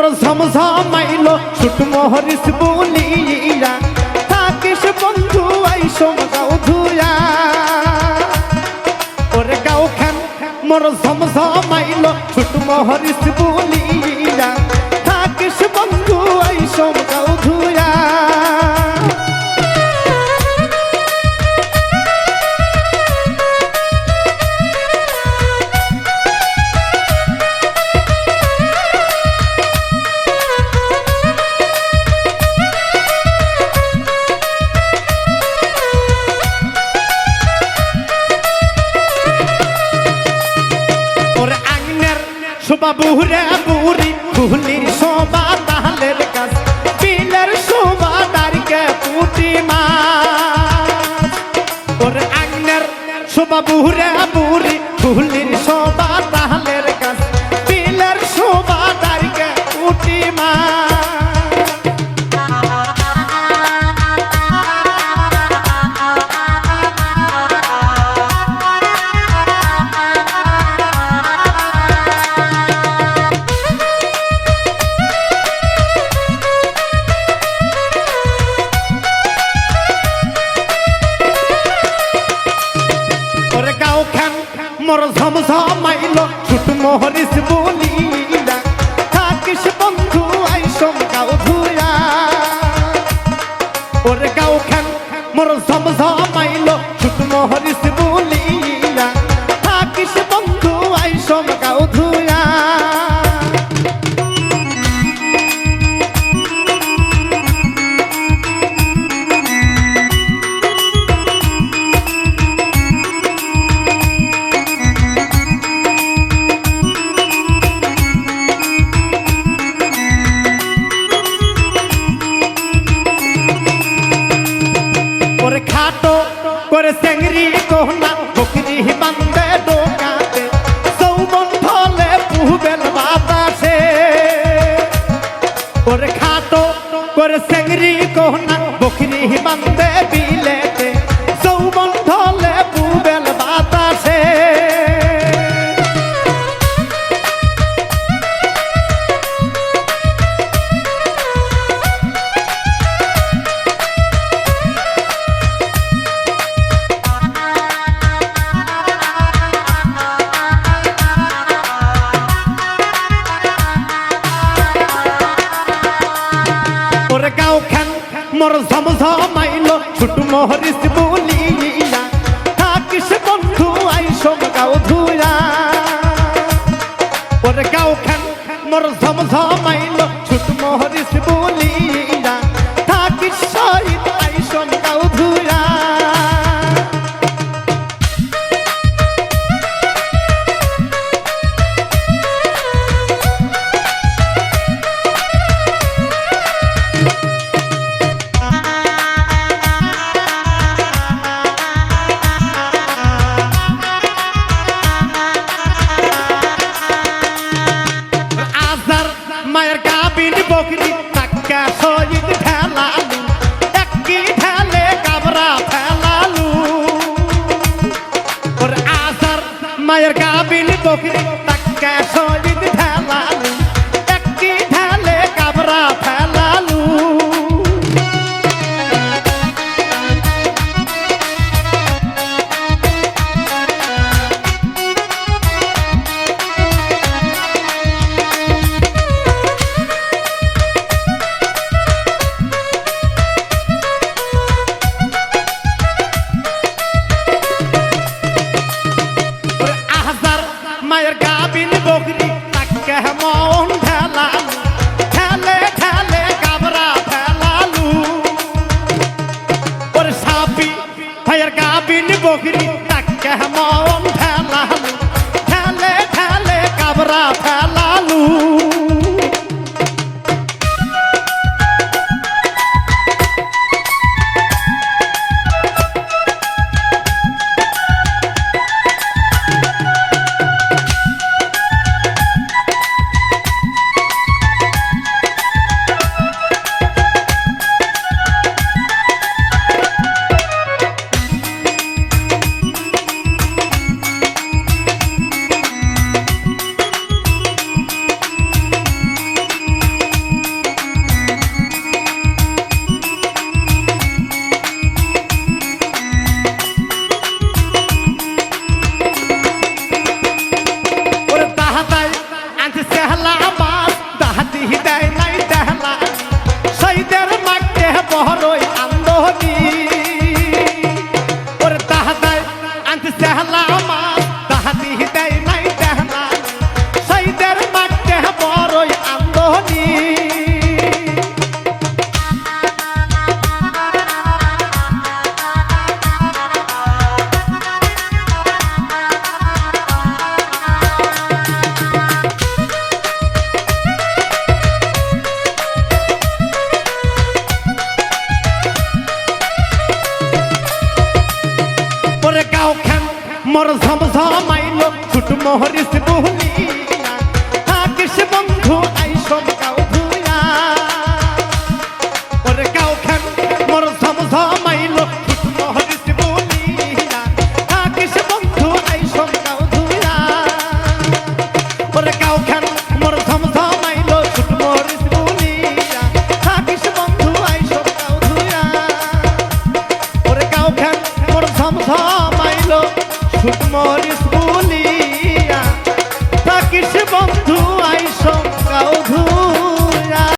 মোর ঝমঝমাইল ছুট মহরিস বলিয়া থাকিস বন্ধু আই গাও ধুয়া। ওরে গাও খান মোর ঝমঝমাইল ছুট মহরিস বলিয়া শোভা বুহরে বুড়ি বুহলির শোভা তাহলের কাজ পিলের শোভা তারকে পুটি মা ওর আগ্নের শোভা বুড়ে বুড়ি বুহলির খান মোর ঝমঝমাইল, ছুট মোহরিস বলিলা, থাকিস বন্ধু আইসম গাও ধুয়া। ওর গাও খান, মোর ঝমঝমাইল, ছুট মোহরিস বলিলা, থাকিস বন্ধু মোর ঝমঝমাইল ছুট মোহরিস বকরি মায়ের গাবিন বকরি, তাকে মন ঢেলালু ঠেলে ঠেলে গাবরা ফেলালু ওর সাপি ভাইয়ের গাবিন বকরি, তাকে মন ঢেলালু ঠেলে ঠেলে গাবরা ফেলালু গাও খান মোর ঝমঝমাইলো ছুট মোহরিস বুহলি